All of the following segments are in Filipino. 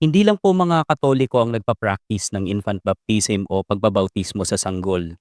Hindi lang po mga Katoliko ang nagpa-practice ng infant baptism o pagbabautismo sa sanggol.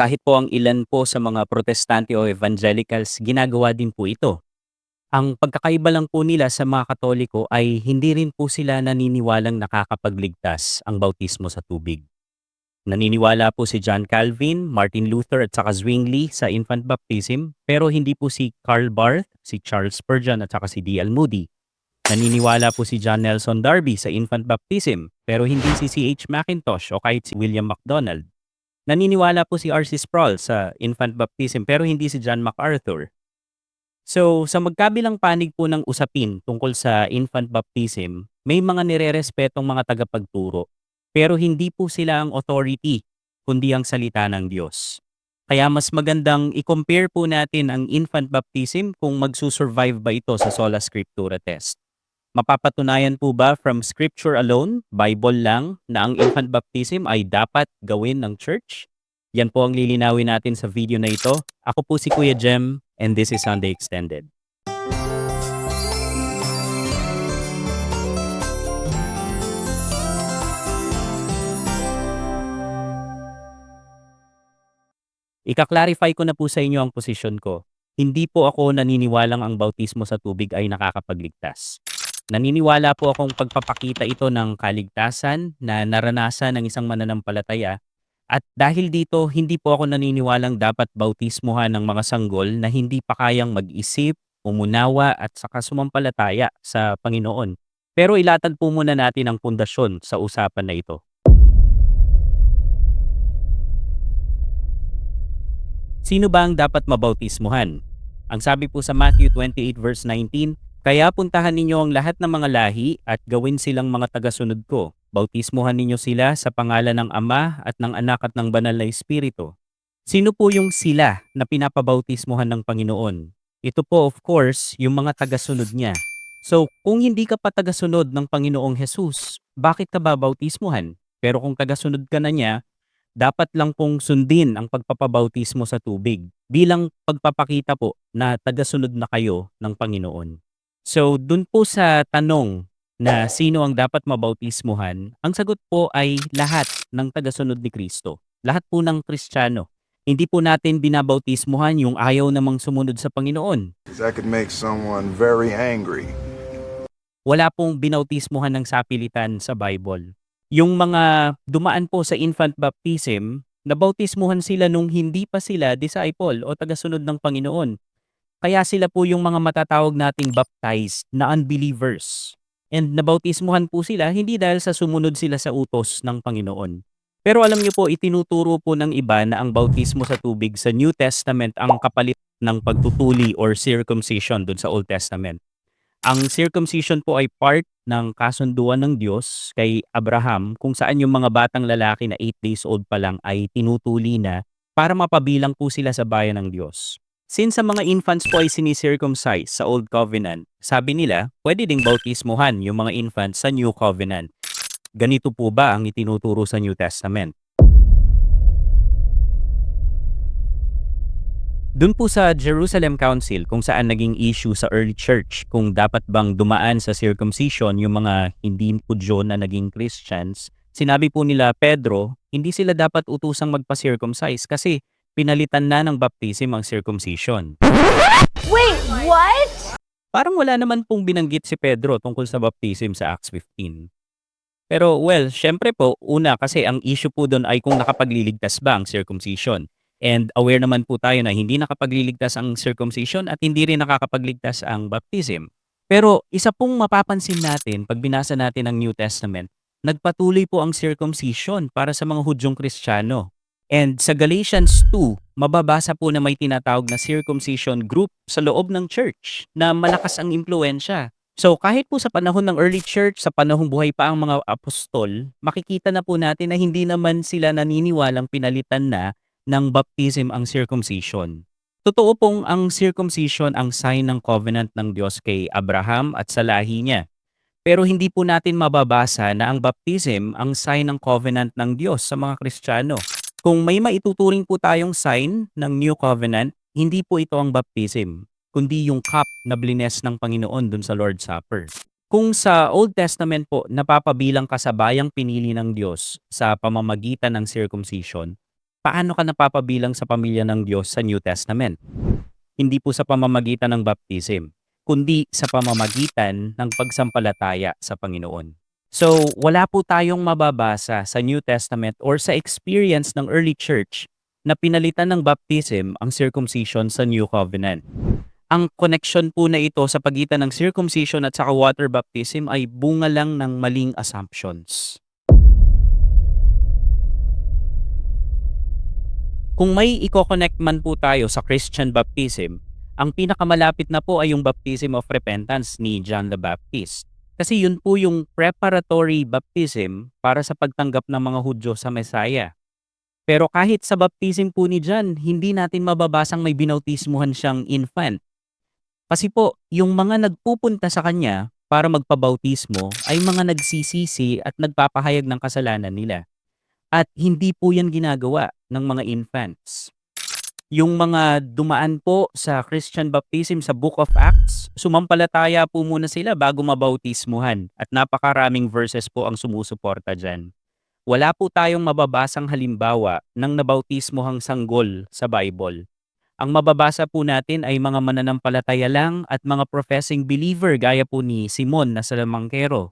Kahit po ang ilan po sa mga protestante o evangelicals, ginagawa din po ito. Ang pagkakaiba lang po nila sa mga Katoliko ay hindi rin po sila naniniwalang nakakapagligtas ang bautismo sa tubig. Naniniwala po si John Calvin, Martin Luther at saka Zwingli sa infant baptism pero hindi po si Karl Barth, si Charles Spurgeon at saka si D.L. Moody. Naniniwala po si John Nelson Darby sa infant baptism pero hindi si C.H. Mackintosh o kahit si William MacDonald. Naniniwala po si R.C. Sproul sa infant baptism pero hindi si John MacArthur. So, sa magkabilang panig po ng usapin tungkol sa infant baptism, may mga nirerespetong mga tagapagturo pero hindi po sila ang authority kundi ang salita ng Diyos. Kaya mas magandang i-compare po natin ang infant baptism kung magsusurvive ba ito sa Sola Scriptura test. Mapapatunayan po ba from scripture alone, Bible lang, na ang infant baptism ay dapat gawin ng church? Yan po ang lilinawin natin sa video na ito. Ako po si Kuya Jem and this is Sunday Extended. Ika-clarify ko na po sa inyo ang posisyon ko. Hindi po ako naniniwalang ang bautismo sa tubig ay nakakapagligtas. Naniniwala po akong pagpapakita ito ng kaligtasan na naranasan ng isang mananampalataya at dahil dito hindi po ako naniniwalang dapat bautismuhan ng mga sanggol na hindi pa kayang mag-isip, umunawa at saka sumampalataya sa Panginoon. Pero ilatad po muna natin ang pundasyon sa usapan na ito. Sino ba ang dapat mabautismuhan? Ang sabi po sa Matthew 28 verse 19, Kaya puntahan ninyo ang lahat ng mga lahi at gawin silang mga tagasunod ko. Bautismuhan ninyo sila sa pangalan ng Ama at ng Anak at ng Banal na Espiritu. Sino po yung sila na pinapabautismuhan ng Panginoon? Ito po of course yung mga tagasunod niya. So kung hindi ka pa tagasunod ng Panginoong Jesus, bakit ka ba bautismuhan? Pero kung tagasunod ka na niya, dapat lang pong sundin ang pagpapabautismo sa tubig bilang pagpapakita po na tagasunod na kayo ng Panginoon. So, dun po sa tanong na sino ang dapat mabautismuhan, ang sagot po ay lahat ng tagasunod ni Kristo. Lahat po ng Kristiyano. Hindi po natin binabautismuhan yung ayaw namang sumunod sa Panginoon. That could make someone very angry. Wala pong binautismuhan ng sapilitan sa Bible. Yung mga dumaan po sa infant baptism, nabautismuhan sila nung hindi pa sila disciple o tagasunod ng Panginoon. Kaya sila po yung mga matatawag nating baptized na unbelievers. And nabautismuhan po sila hindi dahil sa sumunod sila sa utos ng Panginoon. Pero alam niyo po, itinuturo po ng iba na ang bautismo sa tubig sa New Testament ang kapalit ng pagtutuli or circumcision dun sa Old Testament. Ang circumcision po ay part ng kasunduan ng Diyos kay Abraham kung saan yung mga batang lalaki na 8 days old pa lang ay tinutuli na para mapabilang po sila sa bayan ng Diyos. Since sa mga infants po ay sinicircumcise sa Old Covenant, sabi nila, pwede ding bautismuhan yung mga infants sa New Covenant. Ganito po ba ang itinuturo sa New Testament? Doon po sa Jerusalem Council kung saan naging issue sa early church kung dapat bang dumaan sa circumcision yung mga hindi pudyo na naging Christians, sinabi po nila Pedro, hindi sila dapat utusang magpa-circumcise kasi pinalitan na ng baptism ang circumcision. Wait, what? Parang wala naman pong binanggit si Pedro tungkol sa baptism sa Acts 15. Pero well, syempre po, una kasi ang issue po doon ay kung nakapagliligtas ba ang circumcision. And aware naman po tayo na hindi nakapagliligtas ang circumcision at hindi rin nakakapagligtas ang baptism. Pero isa pong mapapansin natin pag binasa natin ang New Testament, nagpatuloy po ang circumcision para sa mga Hudyong Kristiyano. And sa Galatians 2, mababasa po na may tinatawag na circumcision group sa loob ng church na malakas ang impluensya. So kahit po sa panahon ng early church, sa panahong buhay pa ang mga apostol, makikita na po natin na hindi naman sila naniniwalang pinalitan na ng baptism ang circumcision. Totoo pong ang circumcision ang sign ng covenant ng Diyos kay Abraham at sa lahi niya. Pero hindi po natin mababasa na ang baptism ang sign ng covenant ng Diyos sa mga Kristiyano. Kung may maituturing po tayong sign ng New Covenant, hindi po ito ang baptism, kundi yung cup na blines ng Panginoon dun sa Lord's Supper. Kung sa Old Testament po napapabilang ka sa bayang pinili ng Diyos sa pamamagitan ng circumcision, paano ka napapabilang sa pamilya ng Diyos sa New Testament? Hindi po sa pamamagitan ng baptism, kundi sa pamamagitan ng pagsampalataya sa Panginoon. So, wala po tayong mababasa sa New Testament or sa experience ng early church na pinalitan ng baptism ang circumcision sa New Covenant. Ang connection po na ito sa pagitan ng circumcision at saka water baptism ay bunga lang ng maling assumptions. Kung may i-connect man po tayo sa Christian baptism, ang pinakamalapit na po ay yung baptism of repentance ni John the Baptist. Kasi yun po yung preparatory baptism para sa pagtanggap ng mga Hudyo sa Messiah. Pero kahit sa baptism po ni John, hindi natin mababasang may binautismuhan siyang infant. Kasi po, yung mga nagpupunta sa kanya para magpabautismo ay mga nagsisisi at nagpapahayag ng kasalanan nila. At hindi po yan ginagawa ng mga infants. Yung mga dumaan po sa Christian baptism sa Book of Acts, sumampalataya po muna sila bago mabautismuhan at napakaraming verses po ang sumusuporta dyan. Wala po tayong mababasang halimbawa ng nabautismuhang sanggol sa Bible. Ang mababasa po natin ay mga mananampalataya lang at mga professing believer gaya po ni Simon na salamangkero.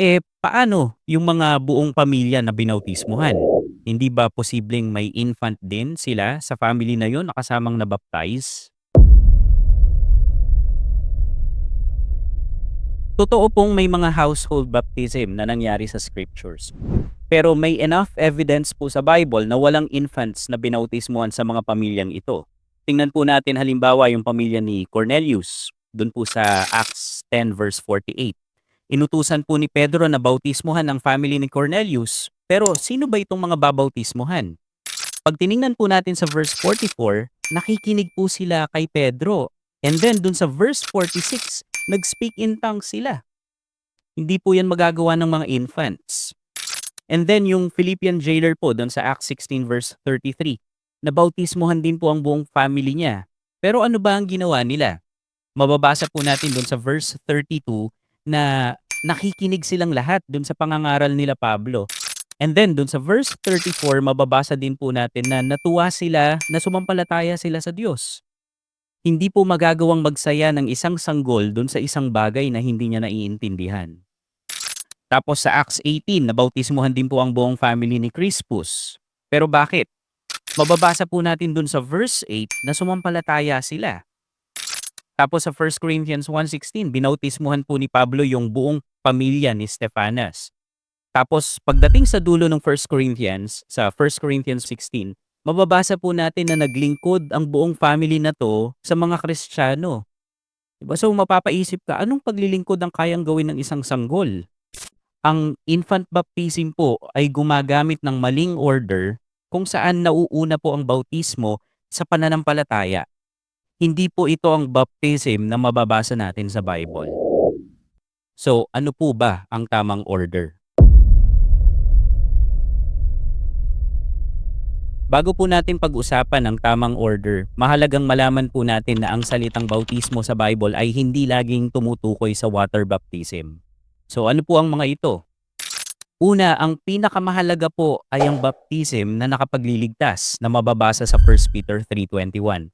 Eh, paano yung mga buong pamilya na binautismuhan? Hindi ba posibleng may infant din sila sa family na yon na kasamang nabaptize? Totoo pong may mga household baptism na nangyari sa scriptures. Pero may enough evidence po sa Bible na walang infants na binautismuhan sa mga pamilyang ito. Tingnan po natin halimbawa yung pamilya ni Cornelius, dun po sa Acts 10 verse 48. Inutusan po ni Pedro na bautismuhan ang family ni Cornelius, pero sino ba itong mga babautismuhan? Pag tiningnan po natin sa verse 44, nakikinig po sila kay Pedro. And then dun sa verse 46, nag-speak in tongues sila. Hindi po yan magagawa ng mga infants. And then yung Philippian jailer po dun sa Acts 16 verse 33, nabautismuhan din po ang buong family niya. Pero ano ba ang ginawa nila? Mababasa po natin dun sa verse 32 na nakikinig silang lahat dun sa pangangaral nila Pablo. And then dun sa verse 34, mababasa din po natin na natuwa sila na sumampalataya sila sa Diyos. Hindi po magagawang magsaya ng isang sanggol dun sa isang bagay na hindi niya naiintindihan. Tapos sa Acts 18, nabautismuhan din po ang buong family ni Crispus. Pero bakit? Mababasa po natin dun sa verse 8 na sumampalataya sila. Tapos sa 1 Corinthians 1.16, binautismuhan po ni Pablo yung buong pamilya ni Stephanas. Tapos pagdating sa dulo ng 1 Corinthians, sa 1 Corinthians 16, mababasa po natin na naglingkod ang buong family na to sa mga Kristiyano. Diba? So mapapaisip ka, anong paglilingkod ang kayang gawin ng isang sanggol? Ang infant baptism po ay gumagamit ng maling order kung saan nauuna po ang bautismo sa pananampalataya. Hindi po ito ang baptism na mababasa natin sa Bible. So, ano po ba ang tamang order? Bago po natin pag-usapan ang tamang order, mahalagang malaman po natin na ang salitang bautismo sa Bible ay hindi laging tumutukoy sa water baptism. So ano po ang mga ito? Una, ang pinakamahalaga po ay ang baptism na nakapagliligtas na mababasa sa 1 Peter 3.21.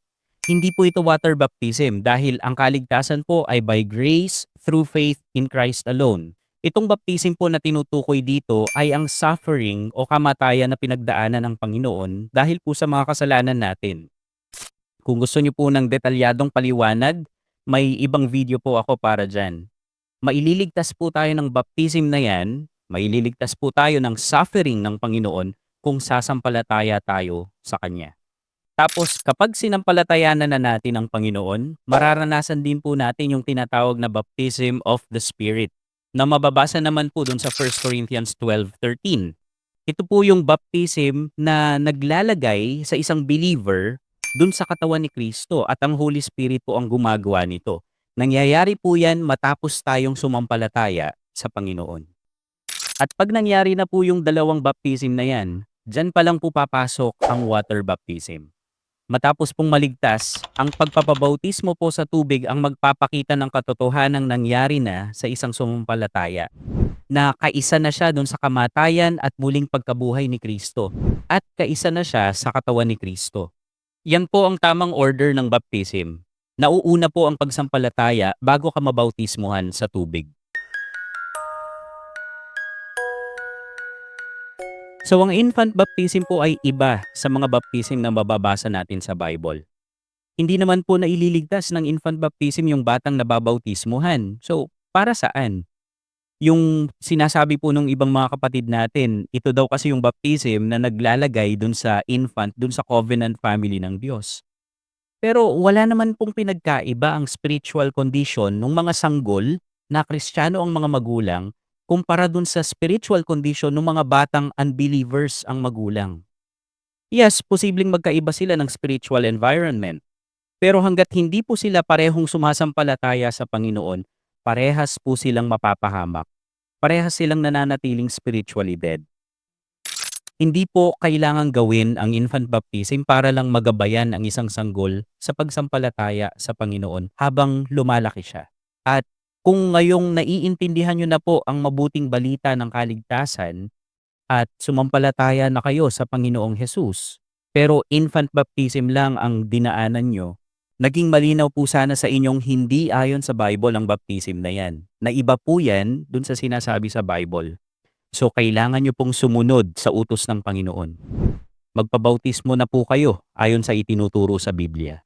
Hindi po ito water baptism dahil ang kaligtasan po ay by grace through faith in Christ alone. Itong baptism po na tinutukoy dito ay ang suffering o kamatayan na pinagdaanan ng Panginoon dahil po sa mga kasalanan natin. Kung gusto niyo po ng detalyadong paliwanag, may ibang video po ako para dyan. Maililigtas po tayo ng baptism na yan, maililigtas po tayo ng suffering ng Panginoon kung sasampalataya tayo sa Kanya. Tapos kapag sinampalatayanan na natin ang Panginoon, mararanasan din po natin yung tinatawag na baptism of the Spirit na mababasa naman po dun sa 1 Corinthians 12.13. Ito po yung baptism na naglalagay sa isang believer dun sa katawan ni Kristo at ang Holy Spirit po ang gumagawa nito. Nangyayari po yan matapos tayong sumampalataya sa Panginoon. At pag nangyari na po yung dalawang baptism na yan, dyan pa lang po papasok ang water baptism. Matapos pong maligtas, ang pagpapabautismo po sa tubig ang magpapakita ng katotohanan nangyari na sa isang sumumpalataya na kaisa na siya doon sa kamatayan at muling pagkabuhay ni Kristo at kaisa na siya sa katawan ni Kristo. Yan po ang tamang order ng baptism. Nauuna po ang pagsampalataya bago ka mabautismuhan sa tubig. So ang infant baptism po ay iba sa mga baptism na mababasa natin sa Bible. Hindi naman po naililigtas ng infant baptism yung batang nababautismuhan. So, para saan? Yung sinasabi po ng ibang mga kapatid natin, ito daw kasi yung baptism na naglalagay dun sa infant, dun sa covenant family ng Diyos. Pero wala naman pong pinagkaiba ang spiritual condition ng mga sanggol na kristyano ang mga magulang kumpara dun sa spiritual condition ng mga batang unbelievers ang magulang. Yes, posibleng magkaiba sila ng spiritual environment. Pero hanggat hindi po sila parehong sumasampalataya sa Panginoon, parehas po silang mapapahamak. Parehas silang nananatiling spiritually dead. Hindi po kailangang gawin ang infant baptism para lang magabayan ang isang sanggol sa pagsampalataya sa Panginoon habang lumalaki siya. At kung ngayong naiintindihan nyo na po ang mabuting balita ng kaligtasan at sumampalataya na kayo sa Panginoong Hesus, pero infant baptism lang ang dinaanan nyo, naging malinaw po sana sa inyong hindi ayon sa Bible ang baptism na yan. Na iba po yan dun sa sinasabi sa Bible. So kailangan nyo pong sumunod sa utos ng Panginoon. Magpabautismo na po kayo ayon sa itinuturo sa Biblia.